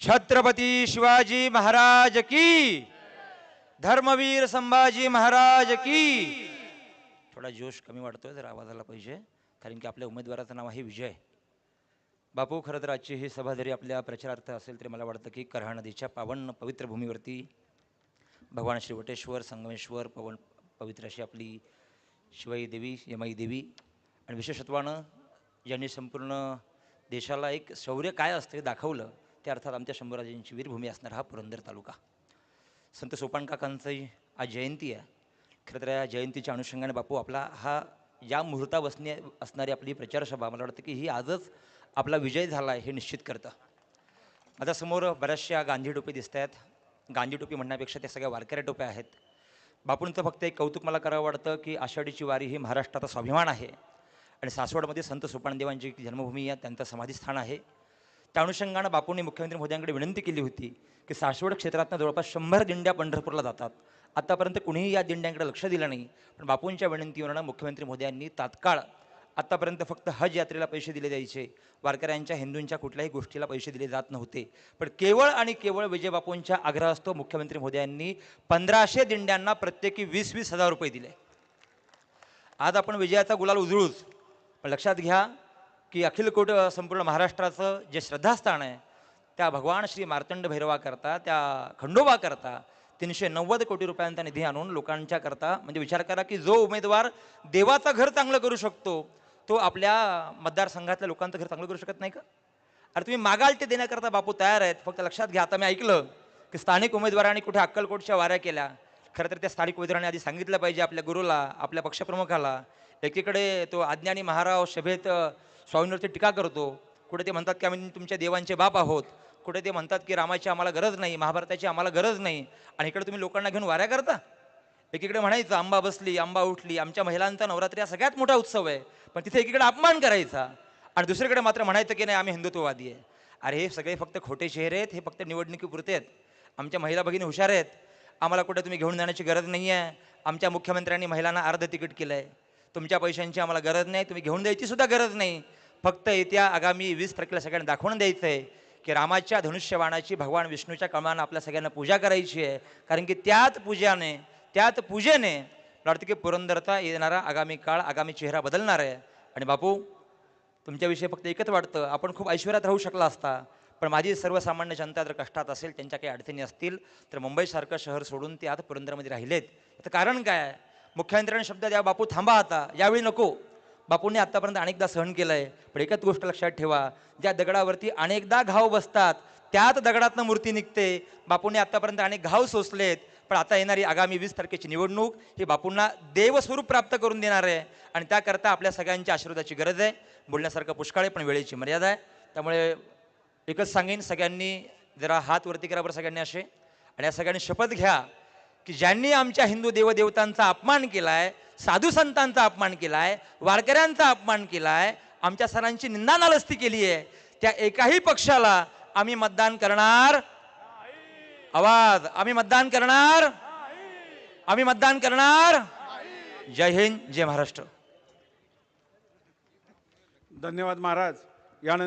छत्रपती शिवाजी महाराज की धर्मवीर संभाजी महाराज की. थोडा जोश कमी वाटतोय जर आवाजाला पाहिजे कारण की आपल्या उमेदवाराचं नाव आहे विजय. बापू खरं तर आजची ही सभा जरी आपल्या प्रचारार्थ असेल तरी मला वाटतं की करहा नदीच्या पावन पवित्र भूमीवरती भगवान श्री वटेश्वर संगमेश्वर पवन पवित्र अशी आपली शिवाई देवी यमाई देवी आणि विशेषत्वानं ज्यांनी संपूर्ण देशाला एक शौर्य काय असतं हे दाखवलं त्या अर्थात आमच्या शंभूराजांची वीरभूमी असणारा हा पुरंदर तालुका. संत सोपानकाकांची आज जयंती आहे. खरं तर या जयंतीच्या अनुषंगाने बापू आपला हा या मुहूर्ता बसणे असणारी आपली प्रचारसभा मला वाटतं की ही आजच आपला विजय झाला आहे हे निश्चित करतं. माझ्यासमोर बऱ्याचशा गांधी टोपी दिसत आहेत गांधी टोपी म्हणण्यापेक्षा त्या सगळ्या वारकऱ्या टोप्या आहेत. बापूंचं फक्त एक कौतुक मला करावं वाटतं की आषाढीची वारी ही महाराष्ट्राचा स्वाभिमान आहे. आणि सासवडमध्ये संत सोपानदेवांची जन्मभूमी आहे त्यांचं समाधीस्थान आहे. त्या अनुषंगानं बापूंनी मुख्यमंत्री मोदयांकडे विनंती केली होती की सासवड क्षेत्रातनं जवळपास शंभर दिंड्या पंढरपूरला जातात. आतापर्यंत कुणीही या दिंड्यांकडे लक्ष दिलं नाही पण बापूंच्या विनंतीवरनं मुख्यमंत्री मोदयांनी तात्काळ आत्तापर्यंत फक्त हज यात्रेला पैसे दिले जायचे. वारकऱ्यांच्या हिंदूंच्या कुठल्याही गोष्टीला पैसे दिले जात नव्हते. पण केवळ आणि केवळ विजयबापूंच्या आग्रहास्तव मुख्यमंत्री मोदयांनी पंधराशे दिंड्यांना प्रत्येकी वीस वीस हजार रुपये दिले. आज आपण विजयाचा गुलाल उजळूच. पण लक्षात घ्या की अखिल कोट संपूर्ण महाराष्ट्राचं जे श्रद्धास्थान आहे त्या भगवान श्री मार्तंड भैरवा करता त्या खंडोबा करता तीनशे नव्वद कोटी रुपयांचा निधी आणून लोकांच्या करता म्हणजे विचार करा की जो उमेदवार देवाचं घर चांगलं करू शकतो तो आपल्या मतदारसंघातल्या लोकांचं घर चांगलं करू शकत नाही का? अरे तुम्ही मागाल ते देण्याकरता बापू तयार आहेत फक्त लक्षात घ्या. आता मी ऐकलं की स्थानिक उमेदवारांनी कुठे अक्कलकोटच्या वाऱ्या केल्या खरं तर त्या स्थानिक उमेदवारांनी आधी सांगितलं पाहिजे आपल्या गुरुला आपल्या पक्षप्रमुखाला. एकीकडे तो अज्ञानी महाराव सभेत स्वामींवरती टीका करतो. कुठे ते म्हणतात की आम्ही तुमच्या देवांचे बाप आहोत. कुठे ते म्हणतात की रामाची आम्हाला गरज नाही महाभारताची आम्हाला गरज नाही. आणि इकडे तुम्ही लोकांना घेऊन वाऱ्या करता. एकीकडे म्हणायचं आंबा बसली आंबा उठली आमच्या महिलांचा नवरात्री हा सगळ्यात मोठा उत्सव आहे. पण तिथे एकीकडे अपमान करायचा. आणि दुसरीकडे मात्र म्हणायचं की नाही आम्ही हिंदुत्ववादी आहे. अरे हे सगळे फक्त खोटे चेहरे आहेत हे फक्त निवडणुकीपुरते आहेत. आमच्या महिला भगिनी हुशार आहेत. आम्हाला कुठे तुम्ही घेऊन जाण्याची गरज नाही आहे आमच्या मुख्यमंत्र्यांनी महिलांना अर्ध तिकीट केलं आहे तुमच्या पैशांची आम्हाला गरज नाही तुम्ही घेऊन द्यायची सुद्धा गरज नाही. फक्त येत्या आगामी वीस तारखेला सगळ्यांना दाखवून द्यायचं आहे की रामाच्या धनुष्यबाणाची भगवान विष्णूच्या कमानं आपल्या सगळ्यांना पूजा करायची आहे. कारण की त्याच पूजाने त्याच पूजेने मला वाटतं की पुरंदरता येणारा आगामी काळ आगामी चेहरा बदलणार आहे. आणि बापू तुमच्याविषयी फक्त एकच वाटतं आपण खूप ऐश्वर्यात राहू शकला असता. पण माझी सर्वसामान्य जनता जर कष्टात असेल त्यांच्या काही अडचणी असतील तर मुंबईसारखं शहर सोडून ते आता पुरंदरमध्ये राहिलेत. तर कारण काय आहे? मुख्यमंत्र्यांनी शब्द द्या बापू थांबा आता. यावेळी नको. बापूंनी आत्तापर्यंत अनेकदा सहन केलं आहे पण एकच गोष्ट लक्षात ठेवा ज्या दगडावरती अनेकदा घाव बसतात त्यात दगडातनं मूर्ती निघते. बापूंनी आत्तापर्यंत अनेक घाव सोसलेत पण आता येणारी आगामी वीस तारखेची निवडणूक ही बापूंना देवस्वरूप प्राप्त करून देणार आहे. आणि त्याकरता आपल्या सगळ्यांच्या आशीर्वादाची गरज आहे. बोलण्यासारखं पुष्कळ आहे पण वेळेची मर्यादा आहे. त्यामुळे एकच सांगेन सगळ्यांनी जरा हात वरती करा बरं सगळ्यांनी असे. आणि या सगळ्यांनी शपथ घ्या की ज्यांनी आमच्या हिंदू देवदेवतांचा अपमान केलाय साधू संतांचा अपमान केलाय वारकऱ्यांचा अपमान केलाय आमच्या सरांची निंदा नालस्ती केली आहे त्या एकाही पक्षाला आम्ही मतदान करणार आवाज. आम्ही मतदान करणार? आम्ही मतदान करणार? जय हिंद जय महाराष्ट्र. धन्यवाद महाराज. यानंतर